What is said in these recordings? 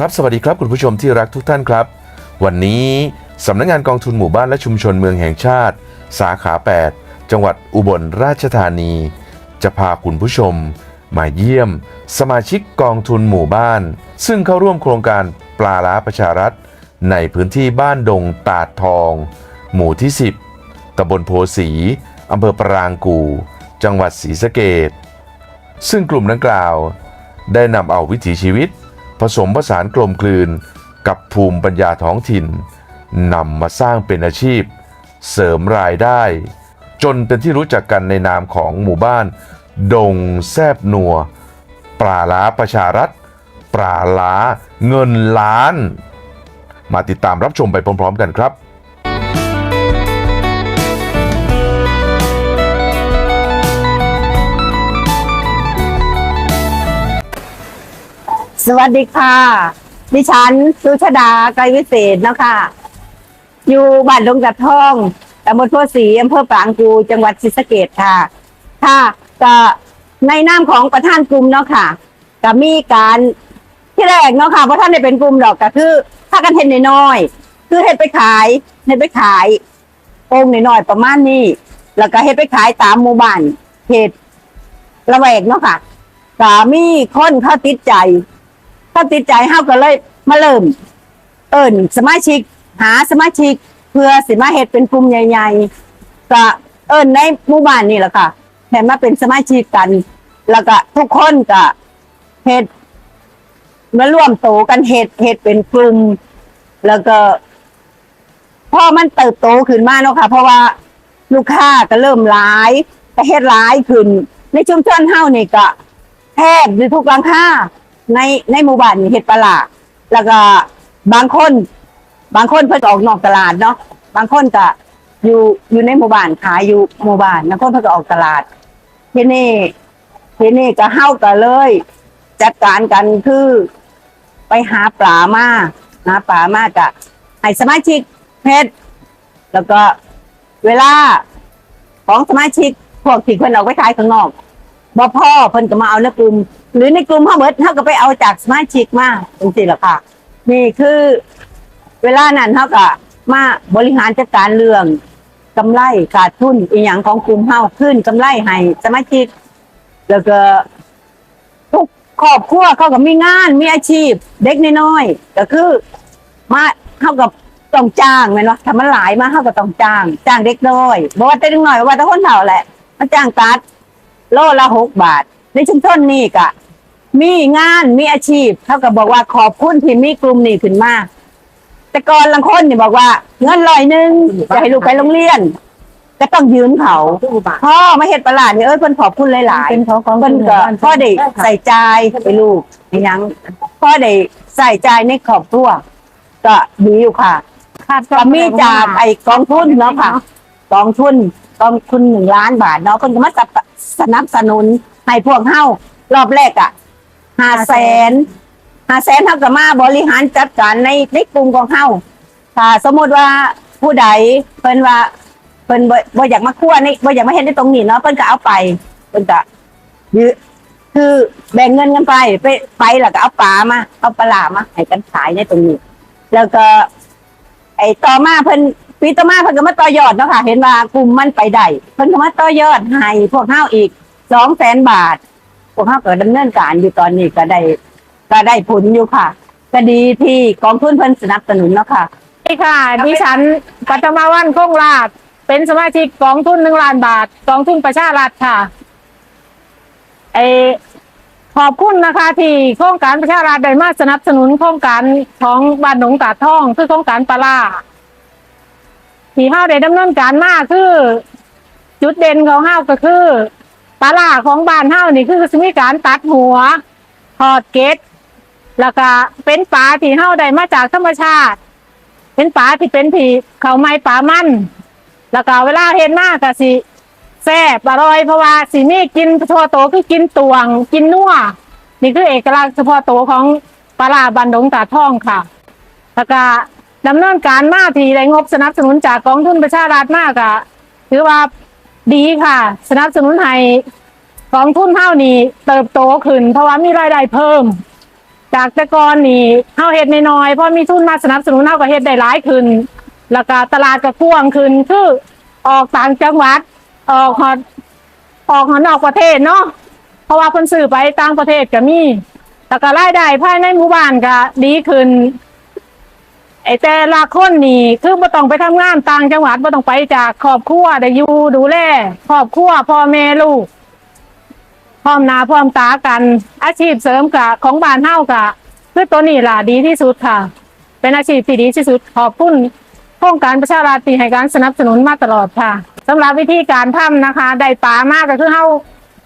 ครับสวัสดีครับคุณผู้ชมที่รักทุกท่านครับ วันนี้สำนักงานกองทุนหมู่บ้านและชุมชนเมืองแห่งชาติ สาขา 8 จังหวัดอุบลราชธานี จะพาคุณผู้ชม มาเยี่ยม สมาชิกกองทุนหมู่บ้าน ซึ่งเข้าร่วมโครงการปลาล้าประชารัฐ ในพื้นที่บ้านดงตาดทอง หมู่ที่ 10ตำบลโพสีอำเภอปรางกูจังหวัดศรีสะเกษซึ่งกลุ่มดังกล่าว ได้นำเอาวิถีชีวิต ผสมผสานกลมกลืนกับภูมิปัญญาท้องถิ่นนำมาสร้างเป็นอาชีพ เสริมรายได้ จนเป็นที่รู้จักกันในนามของหมู่บ้าน ดงแซบนัว ปลาล้าประชารัฐ ปลาล้าเงินล้าน มาติดตามรับชมไปพร้อม ๆ กันครับ สวัสดีค่ะ ดิฉันสุชดาไกรวิเศษเนาะคะ อยู่บ้านดงกระท่องตำบลโพธิ์ศรีอำเภอปรางกู จังหวัดศรีสะเกษค่ะ ค่ะก็ในนามของประธานกลุ่มเนาะค่ะก็มีการที่แรกเนาะค่ะเพราะท่านได้เป็นกลุ่มดอกก็คือถ้ากันเห็นน้อยๆคือเห็ดไปขายเห็ดไปขายองค์น้อยๆประมาณนี้ แล้วก็เห็ดไปขายตามหมู่บ้านเขตละแวกเนาะค่ะก็มีคนเข้าติดใจ ถ้าติดใจเฮาก็เลยมาเริ่ม เอิญสมาชิก หาสมาชิก เพื่อสิมาเฮ็ดเป็นกลุ่มใหญ่ๆก็เอิญในหมู่บ้านนี่แหละค่ะแถมมาเป็นสมาชิกกัน แล้วก็ทุกคนก็เฮ็ดมาร่วมโตกันเฮ็ดเฮ็ดเป็นกลุ่มแล้วก็พอมันเติบโตขึ้นมาเนาะค่ะ เพราะว่าลูกค้าก็เริ่มหลายก็เฮ็ดหลายขึ้น ในชุมชนเฮานี่ก็แทบจะทุกหลังคา ในในหมู่บ้านนี่เห็ดปลาร้าแล้วก็บางคน บางคนเพิ่นก็ออกนอกตลาดเนาะบางคนก็อยู่อยู่ในหมู่บ้านขายอยู่หมู่บ้านบางคนเพิ่นก็ออกตลาดที่นี่ที่นี่ก็เฮาก็เลย จัดการกันคือไปหาปลามาหาปลามากะให้สมาชิกเพชรแล้วก็เวลาของสมาชิกพวกที่เพิ่นออกไปขายข้างนอกบ่พ่อเพิ่นก็มาเอาในกลุ่ม หรือในกลุ่มเฮาเบิร์ดเฮาก็ไปเอาจากสมาชิกมาจังซี่ล่ะค่ะ นี่คือเวลานั้นเฮาก็มาบริหารจัดการเรื่องกำไรขาดทุนอีหยังของกลุ่มเฮาขึ้นกำไรให้สมาชิกแล้วก็ทุกครอบครัวเขาก็มีงานมีอาชีพ เด็กน้อยๆก็คือมาเฮากับต้องจ้างแม่นบ่ถ้ามันหลายมาเฮาก็ต้องจ้าง จ้างเด็กน้อยบ่ว่าแต่เด็กน้อยบ่ว่าแต่คนเฒ่าแหละมาจ้างตัดโลละหกบาท ในชุมชนนี่กะ มีงานมีอาชีพเท่ากับบอกว่าขอบคุณที่มีกลุ่มนี้ขึ้นมาแต่ก่อนลังคนนี่บอกว่า เงินลอยหนึ่งจะให้ลูกไปโรงเรียน ก็ต้องยืมเขาพ่อมาเห็ดประหลาดนี่เอ้ยเพิ่นขอบคุณหลายๆเป็นของของเพิ่นก็พ่อได้ใส่ใจไปลูกในยังพ่อได้ใส่ใจในครอบครัวก็ดีอยู่ค่ะคาดก็มีจากไอ้กองทุนเนาะค่ะกองทุนกองทุนหนึ่งล้านบาทเนาะเพิ่นก็มาสนับสนุนให้พวกเฮารอบแรกอะ ห้าแสนห้าแสนเท่ากับมาบริหารจัดการในในกลุ่มของเฮาถ้าสมมติว่าผู้ใดเพิ่นว่าเพิ่นบ่บ่อยากมาคั่วนี่บ่อยากมาเฮ็ดในตรงนี้เนาะเพิ่นก็เอาไปเพิ่นก็ยืคือแบ่งเงินกันไป ไปไปแล้วก็เอาปลามาเอาปลาร้ามาให้กันขายในตรงนี้ แล้วก็ ไอ้ต่อมาเพิ่นปีต่อมาเพิ่นก็มาต่อยอดเนาะค่ะ เห็นว่ากลุ่มมันไปได้เพิ่นก็มาต่อยอดให้พวกเฮาอีกสองแสนบาท พวกเฮาก็ดำเนินการอยู่ตอนนี้ก็ได้ก็ได้ผลอยู่ค่ะ ก็ดีที่กองทุนเพิ่นสนับสนุนเนาะค่ะ นี่ค่ะดิฉันปัทมาวันคงลาดเป็นสมาชิกกองทุนหนึ่งล้านบาทกองทุนประชารัฐค่ะไอขอบคุณนะคะ ที่โครงการประชารัฐได้มาสนับสนุนโครงการของบ้านหนองตาดท่อง คือโครงการปลาร้าที่ห้าได้ดำเนินการมากคือ จุดเด่นของห้าก็คือ ปลาร้าของบ้านห้านี่คือจะมีการตัดหัวถอดเกล็ดแล้วก็เป็นปลาที่เฮาได้มาจากธรรมชาติ เป็นปลาที่เป็นผีเขาไม้ปลามันแล้วก็เวลาเห็นมากก็สิแซ่บอร่อยเพราะว่าสีมีกินเฉพาะโตคือกินตวง กินนัวนี่คือเอกลักษณ์เฉพาะโตวของปลาร้าบันดงตาท่องค่ะแล้วก็ดำเนินการมาทีได้งบสนับสนุนจากกองทุนประชารัฐมากอะถือว่า ดีค่ะ สนับสนุนให้กองทุนเท่านี้ เติบโตขึ้น เพราะว่ามีรายได้เพิ่ม จากแต่ก่อนนี่เฮาเฮ็ดน้อยๆพอมีทุนมาสนับสนุนเฮาก็เฮ็ดได้หลายขึ้นแล้วก็ตลาดก็กว้างขึ้นคือออกต่างจังหวัด ออกฮอดออกฮอนอกประเทศเนาะเพราะว่าเพิ่นซื้อไปต่างประเทศก็มีแล้วก็รายได้ภายในหมู่บ้านก็ดีขึ้น ไอ้แต่ละคนนี่คือบ่ต้องไปทำงานต่างจังหวัดบ่ต้องไปจากครอบครัวได้อยู่ดูแลครอบครัวพ่อแม่ลูกพร้อมหน้าพร้อมตากัน อาชีพเสริมกะของบ้านเฮากะคือตัวนี้ล่ะดีที่สุดค่ะ เป็นอาชีพที่ดีที่สุดขอบคุณโครงการประชาราตรีให้การสนับสนุนมาตลอดค่ะสำหรับวิธีการทำนะคะได้ปลามากก็คือเฮา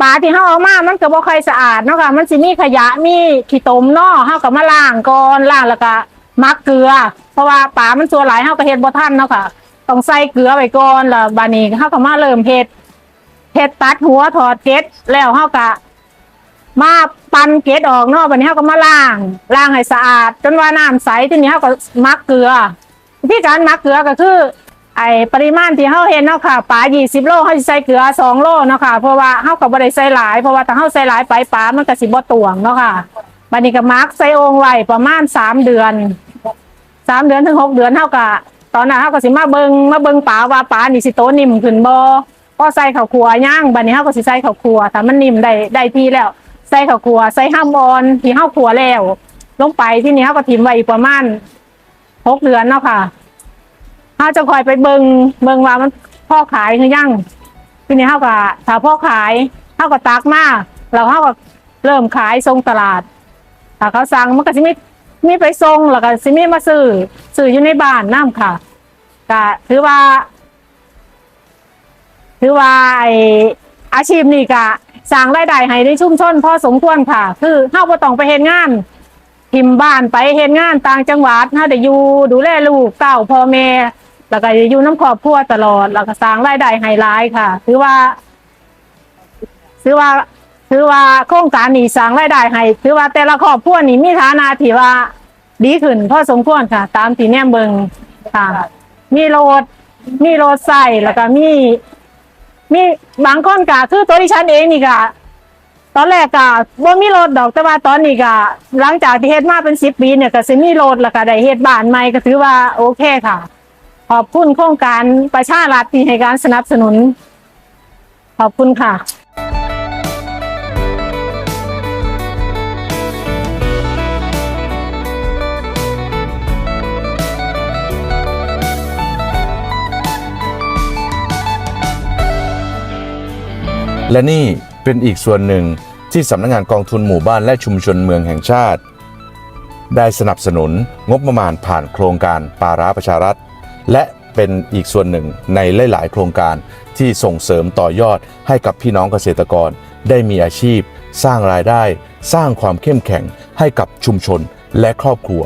ปลาที่เฮาเอามามันก็บ่ค่อยสะอาดเนาะค่ะมันสิมีขยะมีขี้ตมเนาะเฮาก็มาล้างก่อนล้างแล้วก็ มักเกลือ เพราะว่าปลามันตัวหลายเฮาก็เฮ็ดบ่ทันเนาะค่ะ ต้องใส่เกลือไว้ก่อนแล้วบานี้เฮาก็มาเริ่มเฮ็ดเฮ็ดตัดหัวถอดเกล็ดแล้วเฮากะมาปั่นเกล็ดออกเนาะบัดนี้เฮาก็มาล้างล้างให้สะอาด จนว่าน้ำใสทีนี้เฮาก็มักเกลือวิธีการมักเกลือก็คือ ไอปริมาณที่เฮาเห็นเนาะค่ะปลา20โลเฮาสิใส่เกลือ2โลเนาะค่ะเพราะว่าเฮาก็บ่ได้ใส่หลาย เพราะว่าถ้าเฮาใส่หลายไปปลามันก็สิบ่ตวงเนาะค่ะบัดนี้ก็มักใส่องไว้ประมาณ3เดือน สามเดือนถึงหกเดือนเท่ากับตอนนั้นเท่ากับสิมาเบิงมาเบิงป่าว่าป่านี่สิโตนิ่มขึ้นบ่พอใส่ข้าวครัวย่างบัดนี้เท่ากับสิใส่ข้าวครัวถ้ามันนิ่มได้ได้ที่แล้ว ใส่ข้าวครัวใส่ห้ามออนที่เฮาครัวแล้ว ลงไปที่นี่เฮาก็ถิ่มไว้อีกประมาณหกเดือนเนาะค่ะเฮาจะคอยไปเบิงเบิงว่ามันพ่อขายคือยังทีนี้เฮาก็ถ้าพ่อขายเฮาก็ตักมาแล้วเฮาก็เริ่มขายส่งตลาดถ้าเขาสั่งมันก็สิมี มีไปส่งแล้วก็สิมีมาซื้อซื้ออยู่ในบ้านน้ำค่ะก็ถือว่า ถือว่าไออาชีพนี้ก็สร้างรายได้ให้ในชุมชนพอสมควรค่ะ คือเฮาบ่ต้องไปเฮ็ดงานทิมบ้านไปเฮ็ดงานต่างจังหวัดเฮาได้อยู่ดูแลลูกเต้าพ่อแม่แล้วก็อยู่น้ำครอบครัวตลอด แล้วก็สร้างรายได้ให้หลายค่ะ ถือว่าถือว่า ถือว่าโครงการนี้สร้างรายได้ให้ถือว่าแต่ละครอบครัวนี่มีฐานะที่ว่าดีขึ้นพอสมควรค่ะ ตามที่แนมเบิงค่ะ มีโรดมีโรดใส่แล้วก็มีมีบางคนก็คือตัวดิฉันเองนี่ก็ตอนแรกก็บ่มีรถดอกแต่ว่าตอนนี้ก็หลังจากที่เฮ็ดมาเป็นสิบปีเนี่ยก็สิมีรถแล้วก็ได้เฮ็ดบ้านใหม่ก็ถือว่าโอเคค่ะ ขอบคุณโครงการประชารัฐที่ให้การสนับสนุน ขอบคุณค่ะ และนี่เป็นอีกส่วนหนึ่งที่สำนักงานกองทุนหมู่บ้านและชุมชนเมืองแห่งชาติ ได้สนับสนุนงบประมาณผ่านโครงการปาราประชารัฐ และเป็นอีกส่วนหนึ่งในหลาย ๆ โครงการที่ส่งเสริมต่อยอดให้กับพี่น้องเกษตรกร ได้มีอาชีพ สร้างรายได้ สร้างความเข้มแข็งให้กับชุมชนและครอบครัว